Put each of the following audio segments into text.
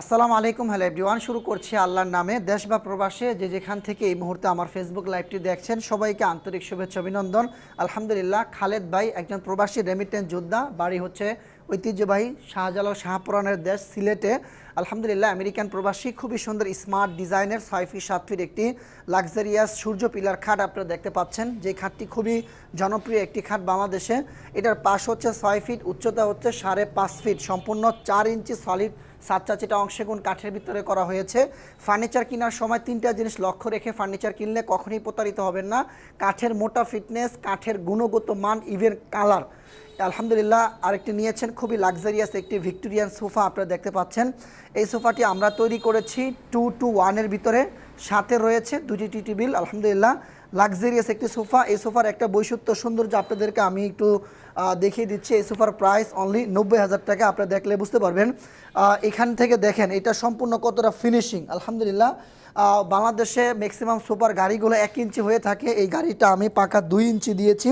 আসসালামু আলাইকুম। Hello everyone, শুরু করছি আল্লাহর নামে। দেশ বা প্রবাসে যে যেখান থেকে এই মুহূর্তে আমার ফেসবুক লাইভটি দেখছেন, সবাইকে আন্তরিক শুভেচ্ছা, অভিনন্দন। আলহামদুলিল্লাহ, খালেদ ভাই একজন প্রবাসী রেমিটেন্স যোদ্ধা। বাড়ি হচ্ছে ঐতিহ্যবাহী শাহজালাল শাহপুরানের দেশ সিলেটে। আলহামদুলিল্লাহ, আমেরিকান প্রবাসী, খুবই সুন্দর, স্মার্ট ডিজাইনের ছয় ফিট সাত ফিট একটি লাক্সারিয়াস সূর্য পিলার খাট আপনারা দেখতে পাচ্ছেন। যে খাটটি খুবই জনপ্রিয় একটি খাট বাংলাদেশে। এটার পাশ হচ্ছে ছয় ফিট, উচ্চতা হচ্ছে সাড়ে পাঁচ ফিট। সম্পূর্ণ চার ইঞ্চি সলিড সাত চাচিটা অংশে গুণ কাঠের ভিতরে করা হয়েছে। ফার্নিচার কেনার সময় তিনটা জিনিস লক্ষ্য রেখে ফার্নিচার কিনলে কখনই প্রতারিত হবেন না। কাঠের মোটা ফিটনেস কাঠের গুণগত মান ইভেন কালার আলহামদুলিল্লাহ, আরেকটি নিয়েছেন খুবই লাক্সারিয়াস একটি ভিক্টোরিয়ান সোফা আপনারা দেখতে পাচ্ছেন। এই সোফাটি আমরা তৈরি করেছি টু টু ওয়ানের ভিতরে, সাথে রয়েছে দুটি টি টেবিল, আলহামদুলিল্লাহ লাক্সারিয়াস একটি সোফা। এই সোফার একটা বৈশিষ্ট্য, সৌন্দর্য আপনাদেরকে আমি একটু দেখিয়ে দিচ্ছি। এই সোফার প্রাইস অনলি নব্বই হাজার টাকা, আপনারা দেখলে বুঝতে পারবেন। এখান থেকে দেখেন, এটা সম্পূর্ণ কতটা ফিনিশিং আলহামদুলিল্লাহ। বাংলাদেশে ম্যাক্সিমাম সুপার গাড়িগুলো এক ইঞ্চি হয়ে থাকে। এই গাড়িটা আমি পাকা দুই ইঞ্চি দিয়েছি,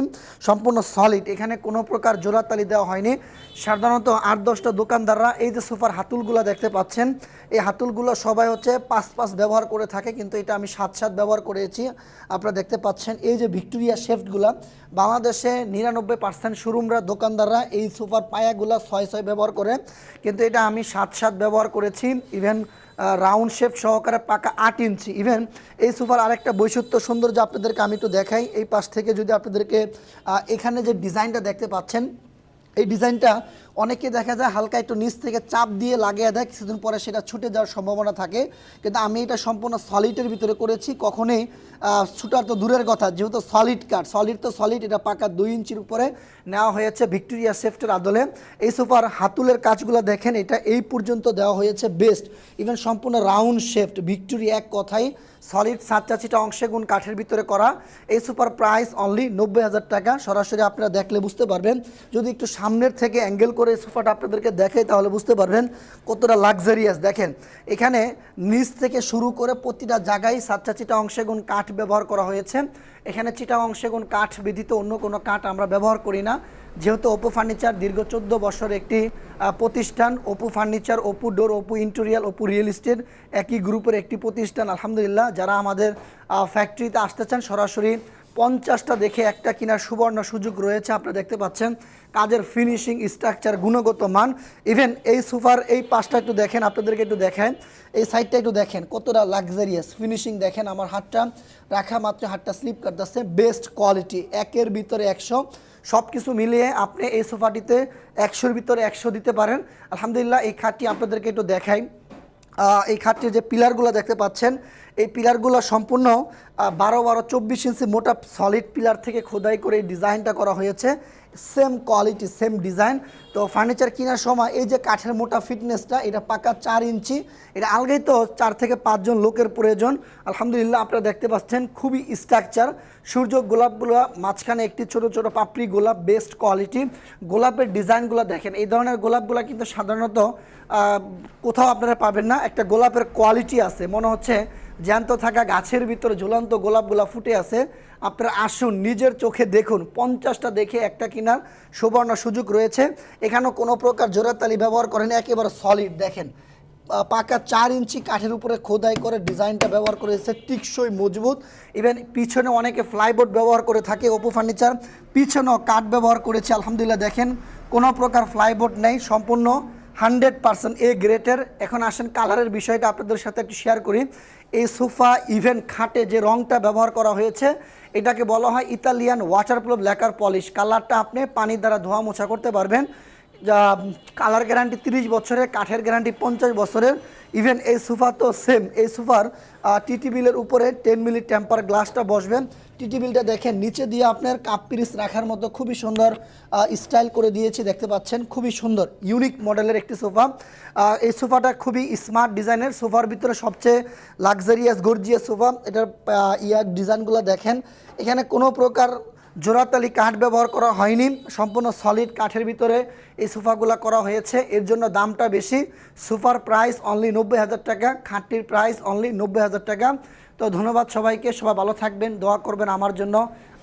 সম্পূর্ণ সলিড এখানে কোনো প্রকার জোড়াতালি দেওয়া হয়নি। সাধারণত আট, দশটা দোকানদাররা এই যে সোফার হাতুলগুলো দেখতে পাচ্ছেন, এই হাতুলগুলো সবাই হচ্ছে পাঁচ পাঁচ ব্যবহার করে থাকে, কিন্তু এটা আমি সাত সাত ব্যবহার করেছি। আপনারা দেখতে পাচ্ছেন, এই যে ভিক্টোরিয়া শেফটগুলো, বাংলাদেশে নিরানব্বই পার্সেন্ট শোরুমরা দোকানদাররা এই সোফার পায়াগুলো ছয় ছয় ব্যবহার করে। কিন্তু এটা আমি সাত সাত ব্যবহার করেছি ইভেন রাউন্ড শেপ সহকারে পাকা আট ইঞ্চি। ইভেন এই সোফার আরেকটা বৈশিষ্ট্য সৌন্দর্য আপনাদেরকে আমি একটু দেখাই। এই পাশ থেকে যদি আপনাদেরকে এখানে যে ডিজাইনটা দেখতে পাচ্ছেন, এই ডিজাইনটা অনেকে দেখা যায় হালকা একটু নিচ থেকে চাপ দিয়ে লাগিয়ে দেয়, কিছুদিন পরে সেটা ছুটে যাওয়ার সম্ভাবনা থাকে। কিন্তু আমি এটা সম্পূর্ণ সলিডের ভিতরে করেছি, কখনোই ছুটার তো দূরের কথা, যেহেতু সলিড কাঠ, সলিড তো সলিড, এটা পাকা দুই ইঞ্চির উপরে নেওয়া হয়েছে ভিক্টোরিয়া সেফটের আদলে। এই সোফার হাতুলের কাজগুলো দেখেন, এটা এই পর্যন্ত দেওয়া হয়েছে বেস্ট। ইভেন সম্পূর্ণ রাউন্ড শেফট ভিক্টোরিয়া এক কথাই, সলিড সাত চাচিটা অংশে গুণ কাঠের ভিতরে করা। এই সুপার প্রাইস অনলি নব্বই হাজার টাকা, সরাসরি আপনারা দেখলে বুঝতে পারবেন। যদি একটু সামনের থেকে অ্যাঙ্গেল করে সোফাটা আপনাদেরকে দেখে তাহলে বুঝতে পারবেন কতটা লাক্সারিয়াস দেখেন, এখানে নিচ থেকে শুরু করে প্রতিটা জায়গায় সাত চিটা অংশে গুণ কাঠ ব্যবহার করা হয়েছে। এখানে চিটা অংশে গুণ কাঠ ব্যতীত অন্য কোনো কাঠ আমরা ব্যবহার করি না। যেহেতু ওপো ফার্নিচার, দীর্ঘ চোদ্দ বছর একটি প্রতিষ্ঠান Oppo furniture Oppo door Oppo interior Oppo real estate, একই গ্রুপের একটি প্রতিষ্ঠান। আলহামদুলিল্লাহ, যারা আমাদের ফ্যাক্টরিতে আসতে চান, সরাসরি পঞ্চাশটা দেখে একটা কেনার সুবর্ণ সুযোগ রয়েছে আপনারা দেখতে পাচ্ছেন। কাজের ফিনিশিং স্ট্রাকচার গুণগত মান। ইভেন এই সোফার এই পাশটা একটু দেখেন আপনাদেরকে একটু দেখেন এই সাইডটা একটু দেখেন কতটা লাক্সারিয়াস ফিনিশিং দেখেন আমার হাতটা রাখা মাত্র হাতটা স্লিপ করতেছে বেস্ট কোয়ালিটি একের ভিতরে একশো। সব কিছু মিলিয়ে আপনি এই সোফাটিতে একশোর ভিতরে একশো দিতে পারেন। আলহামদুলিল্লাহ এই খাটটি আপনাদেরকে একটু আহ, এই খাটটির যে পিলারগুলো দেখতে পাচ্ছেন, এই পিলারগুলো সম্পূর্ণ বারো বারো চব্বিশ ইঞ্চি মোটা সলিড পিলার থেকে খোদাই করে এই ডিজাইনটা করা হয়েছে। সেম কোয়ালিটি সেম ডিজাইন তো ফার্নিচার কেনার সময় এই যে কাঠের মোটা ফিটনেসটা এটা পাকা চার ইঞ্চি, এটা আলগেই তো চার থেকে পাঁচজন লোকের প্রয়োজন। আলহামদুলিল্লাহ আপনারা দেখতে পাচ্ছেন, খুবই স্ট্রাকচার সূর্য গোলাপগুলো মাঝখানে একটি ছোট ছোট পাপড়ি গোলাপ বেস্ট কোয়ালিটি গোলাপের ডিজাইনগুলো দেখেন, এই ধরনের গোলাপগুলো কিন্তু সাধারণত কোথাও আপনারা পাবেন না। একটা গোলাপের কোয়ালিটি আছে, মনে হচ্ছে জ্যান্ত থাকা গাছের ভিতরে ঝুলন্ত গোলাপগুলো ফুটে আছে। আপনারা আসুন, নিজের চোখে দেখুন, পঞ্চাশটা দেখে একটা কেনার সুবর্ণ সুযোগ রয়েছে। এখানেও কোনো প্রকার জোড়াতালি ব্যবহার করেনি, একেবারে সলিড দেখেন পাকা চার ইঞ্চি কাঠের উপরে খোদাই করে ডিজাইনটা ব্যবহার করেছে টিকসই মজবুত। ইভেন পিছনে অনেকে ফ্লাইবোর্ড ব্যবহার করে থাকে, ওপো ফার্নিচার পিছনেও কাঠ ব্যবহার করেছে, আলহামদুলিল্লাহ। দেখেন, কোনো প্রকার ফ্লাইবোর্ড নেই, সম্পূর্ণ হান্ড্রেড পার্সেন্ট এ গ্রেটের এখন আসেন কালারের বিষয়টা আপনাদের সাথে একটু শেয়ার করি। এই সোফা ইভেন খাটে যে রংটা ব্যবহার করা হয়েছে, এটাকে বলা হয় ইতালিয়ান ওয়াটারপ্রুফ ল্যাকার পলিশ কালারটা আপনি পানির দ্বারা ধোয়া মোছা করতে পারবেন। যা কালার গ্যারান্টি তিরিশ বছরের, কাঠের গ্যারান্টি পঞ্চাশ বছরের ইভেন এই সোফা তো সেম এই সোফার টিটি বিলের উপরে টেন মিলি টেম্পার গ্লাসটা বসবেন। টিটি বিলটা দেখেন, নিচে দিয়ে আপনার কাপ পিরিস রাখার মতো খুবই সুন্দর স্টাইল করে দিয়েছি, দেখতে পাচ্ছেন, খুবই সুন্দর ইউনিক মডেলের একটি সোফা এই সোফাটা খুবই স্মার্ট ডিজাইনের সোফার ভিতরে সবচেয়ে লাক্সারিয়াস গর্জিয়াস সোফা এটার ইয়ার ডিজাইনগুলো দেখেন। এখানে কোনো প্রকার জোড়াতালি কাঠ ব্যবহার করা হয়নি। সম্পূর্ণ সলিড কাঠের ভিতরে এই সোফাগুলো করা হয়েছে। এর জন্য দামটা বেশি। সোফার প্রাইস অনলি নব্বই হাজার টাকা খাটটির প্রাইস অনলি নব্বই হাজার টাকা। তো ধন্যবাদ সবাইকে, সবাই ভালো থাকবেন, দোয়া করবেন আমার জন্য।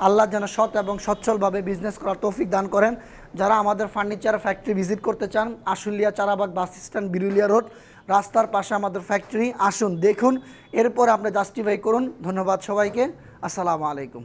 আল্লাহ যেন সৎ এবং সচ্ছলভাবে বিজনেস করার তৌফিক দান করেন। যারা আমাদের ফার্নিচার ফ্যাক্টরি ভিজিট করতে চান, Ashulia Charabag bus stand Birulia road রাস্তার পাশে আমাদের ফ্যাক্টরি আসুন, দেখুন। এরপর আপনি জাস্টিফাই করুন। ধন্যবাদ সবাইকে। আসসালামু আলাইকুম।